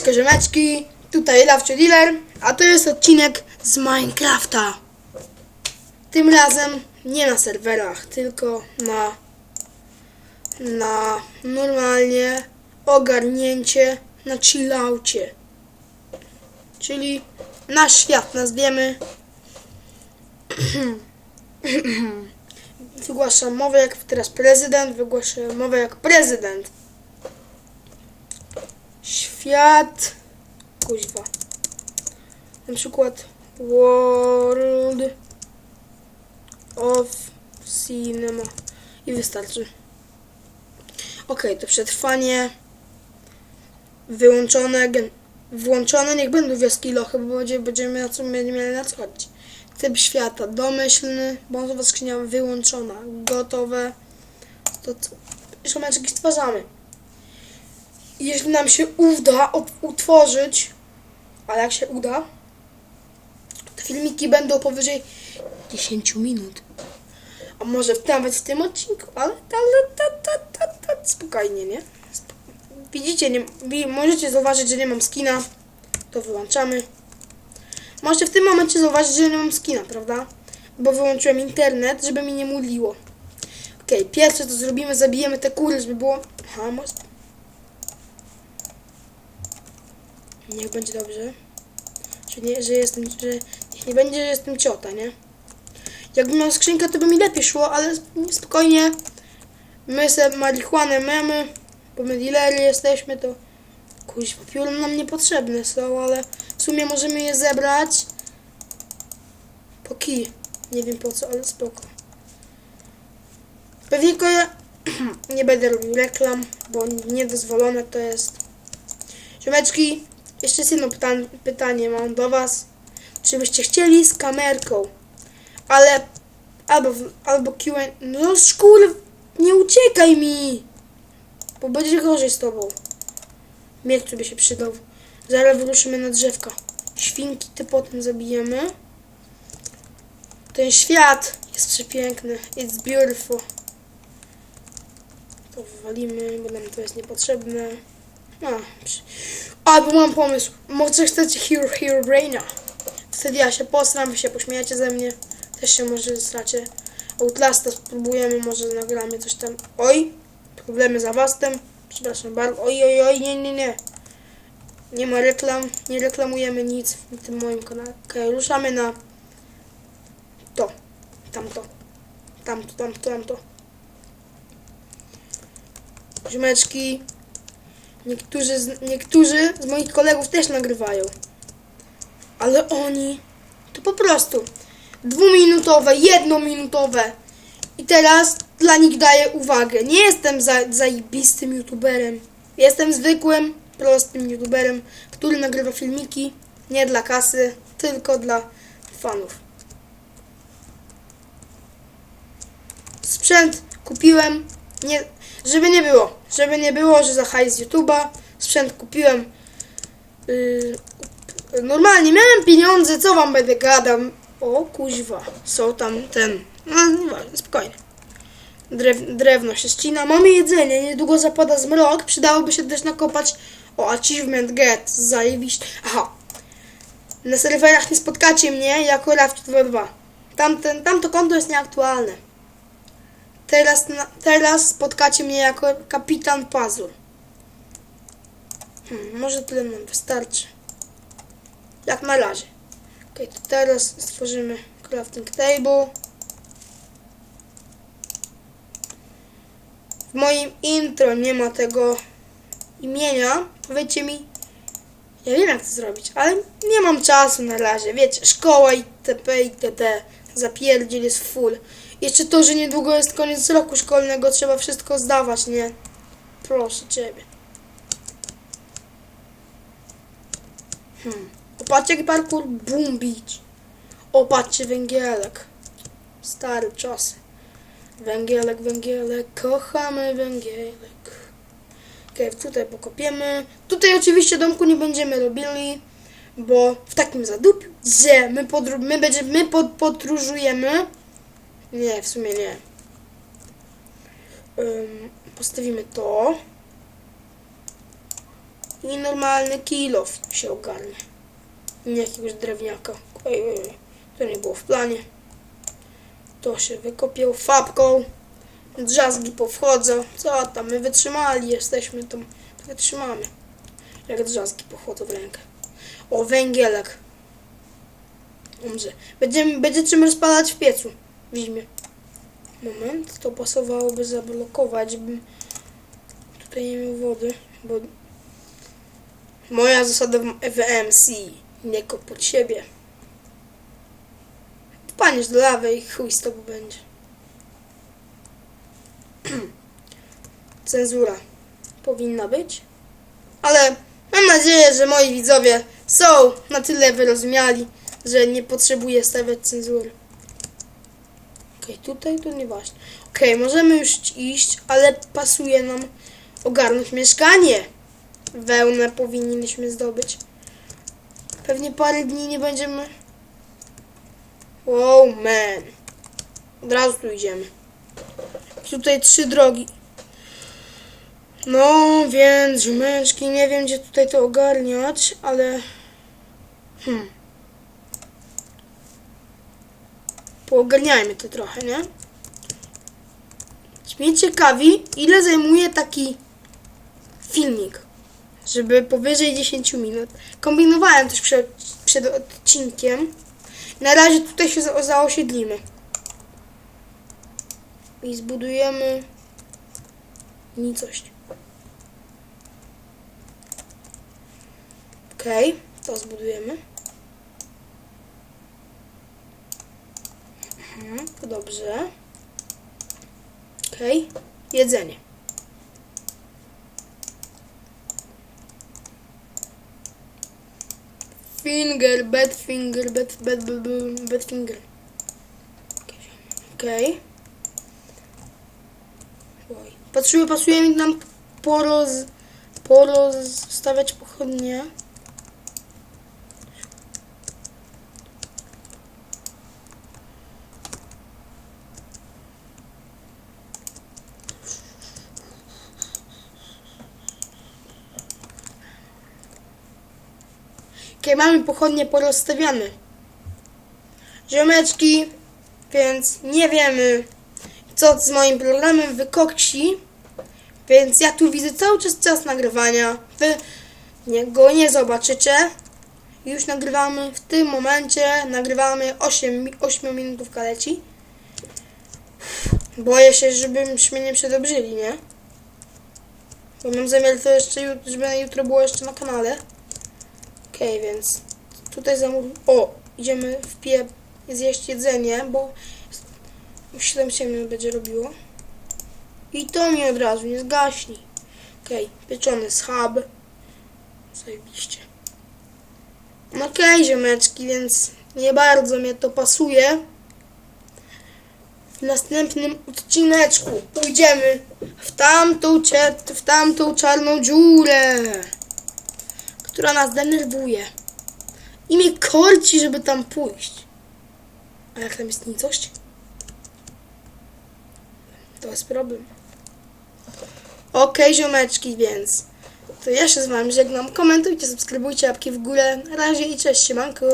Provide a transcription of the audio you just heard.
Siemeczko, ziomeczki, tutaj Lawczy Dealer, a to jest odcinek z Minecrafta. Tym razem nie na serwerach, tylko na, na normalnie ogarnięcie na chillaucie. Czyli nasz świat nazwiemy. Wygłaszam mowę jak teraz prezydent, wygłaszam mowę jak prezydent. Świat. Kuźwa. Na przykład World of Cinema. I wystarczy. Ok, to przetrwanie. Wyłączone. Włączone. Niech będą wioski lochy, bo będzie, będziemy na co mieli na co chodzić. Typ świata domyślny. Bązowa skrzynia wyłączona. Gotowe. To co? Szomeczki stwarzamy jeśli nam się uda utworzyć, a jak się uda, to filmiki będą powyżej 10 minut. A może nawet w tym odcinku, ale ale ta, ta, ta, ta, spokojnie, nie? Widzicie, nie, możecie zauważyć, że nie mam skina, to wyłączamy. Możecie w tym momencie zauważyć, że nie mam skina, prawda? Bo wyłączyłem internet, żeby mi nie modliło. Okej, pierwsze co zrobimy, zabijemy te kury, żeby było... Aha, może... Niech będzie dobrze. Że, nie, że jestem, że niech nie będzie, że jestem ciota, nie? Jakbym miał skrzynkę, to by mi lepiej szło, ale sp- spokojnie. My se marihuanę mamy, bo my dealery jesteśmy, to kuźwa, pióry nam niepotrzebne są, ale w sumie możemy je zebrać po kij. Nie wiem po co, ale spoko. Pewnie ja nie będę robił reklam, bo niedozwolone to jest. Ziomeczki, jeszcze jedno pytanie, pytanie mam do Was. Czy byście chcieli z kamerką? Ale albo, albo Q&A. No szkur, nie uciekaj mi! Bo będzie gorzej z Tobą. Miecz by się przydał. Zaraz wyruszymy na drzewka. Świnki ty potem zabijemy. Ten świat jest przepiękny. It's beautiful. To wywalimy, bo nam to jest niepotrzebne. Przy... Albo mam pomysł. Może chcecie Hero Hero Braina. Wtedy ja się posram, się pośmiejecie ze mnie. Też się może zesracie. Outlasta spróbujemy, może nagramy coś tam. Oj, problemy z Avastem. Przepraszam bardzo. Oj, oj, oj, nie, nie, nie. Nie ma reklam, nie reklamujemy nic w tym moim kanale. Okej, ruszamy na to, tamto, tamto, tamto, tamto. Ziomeczki, Niektórzy z, niektórzy z moich kolegów też nagrywają. Ale oni to po prostu dwuminutowe, jednominutowe. I teraz dla nich daję uwagę. Nie jestem za, zajebistym youtuberem. Jestem zwykłym, prostym youtuberem, który nagrywa filmiki nie dla kasy, tylko dla fanów. Sprzęt kupiłem, nie, żeby nie było, żeby nie było, że za hajs z YouTube'a sprzęt kupiłem. Yy, normalnie miałem pieniądze, co wam będę gadał? O kuźwa, są tam ten, no nieważne, spokojnie. Drew, drewno się ścina, mamy jedzenie, niedługo zapada zmrok, przydałoby się też nakopać, o achievement get, zajebiście, aha. Na serwerach nie spotkacie mnie jako Raft22. Tamten, tamto konto jest nieaktualne. Teraz, teraz spotkacie mnie jako kapitan Pazur. Hmm, może tyle nam wystarczy. Jak na razie. Ok, to teraz stworzymy crafting table. W moim intro nie ma tego imienia. Powiedzcie mi, ja wiem jak to zrobić, ale nie mam czasu na razie. Wiecie, szkoła itp. itd. Zapierdziel jest full. Jeszcze to, że niedługo jest koniec roku szkolnego, trzeba wszystko zdawać, nie? Proszę ciebie. Hmm. Opatrzcie jaki parkour Boom Beach. Opatrzcie węgielek. Stare czasy. Węgielek, węgielek, kochamy węgielek. Okej, tutaj pokopiemy. Tutaj oczywiście domku nie będziemy robili, bo w takim zadupiu, że my, podru- my, będziemy, my pod, podróżujemy. Nie, w sumie nie. Ym, postawimy to. I normalny kilof się ogarnie. Nie jakiegoś drewniaka. Oj, oj, oj. To nie było w planie. To się wykopiał fabką. Drzazgi powchodzą. Co tam, my wytrzymali jesteśmy tam. Wytrzymamy. Jak drzazgi pochodzą w rękę. O, węgielek. Dobrze. Będziemy, będzie czym rozpalać w piecu. W zimie. Moment, to pasowałoby zablokować, bym tutaj nie miał wody, bo moja zasada w MC, nie kop pod siebie. Wpaniesz do i chuj z tobą będzie. Cenzura powinna być, ale mam nadzieję, że moi widzowie są na tyle wyrozumiali, że nie potrzebuję stawiać cenzury. Okej, tutaj to nieważne. Okej, możemy już iść, ale pasuje nam ogarnąć mieszkanie. Wełnę powinniśmy zdobyć. Pewnie parę dni nie będziemy... Wow, man. Od razu tu idziemy. Tutaj trzy drogi. No, więc ziomeczki, nie wiem gdzie tutaj to ogarniać, ale... Hmm. Poogarniajmy to trochę, nie? Mnie ciekawi, ile zajmuje taki filmik, żeby powyżej 10 minut. Kombinowałem też przed, przed odcinkiem. Na razie tutaj się za, zaosiedlimy. I zbudujemy nicość. Okej, to zbudujemy. Mhm, to dobrze. Okej, jedzenie. Finger, bad finger, bad, bad, bad, bad, finger. Okej. Oj. Pasuje, pasuje mi nam poroz, porozstawiać pochodnie. Okej, mamy pochodnie porozstawiane. Ziomeczki, więc nie wiemy, co z moim programem wykoksi. Więc ja tu widzę cały czas czas nagrywania. Wy go nie zobaczycie. Już nagrywamy w tym momencie. Nagrywamy 8, mi- 8 minutówka leci. Boję się, żebyśmy nie przedobrzyli, nie? Bo mam zamiar to jeszcze, żeby jutro było jeszcze na kanale. Okej, więc tutaj zamów... O, idziemy w pie... zjeść jedzenie, bo już 7 się minut będzie robiło. I to mi od razu nie zgaśni. Okej, pieczony schab. Zajebiście. No Okej, ziomeczki, więc nie bardzo mnie to pasuje. W następnym odcineczku pójdziemy w tamtą, w tamtą czarną dziurę która nas denerwuje. I mnie korci, żeby tam pójść. A jak tam jest nicość? To jest problem. Okej, ziomeczki, więc to ja się z wami żegnam. Komentujcie, subskrybujcie, łapki w górę. Na razie i cześć, siemanko.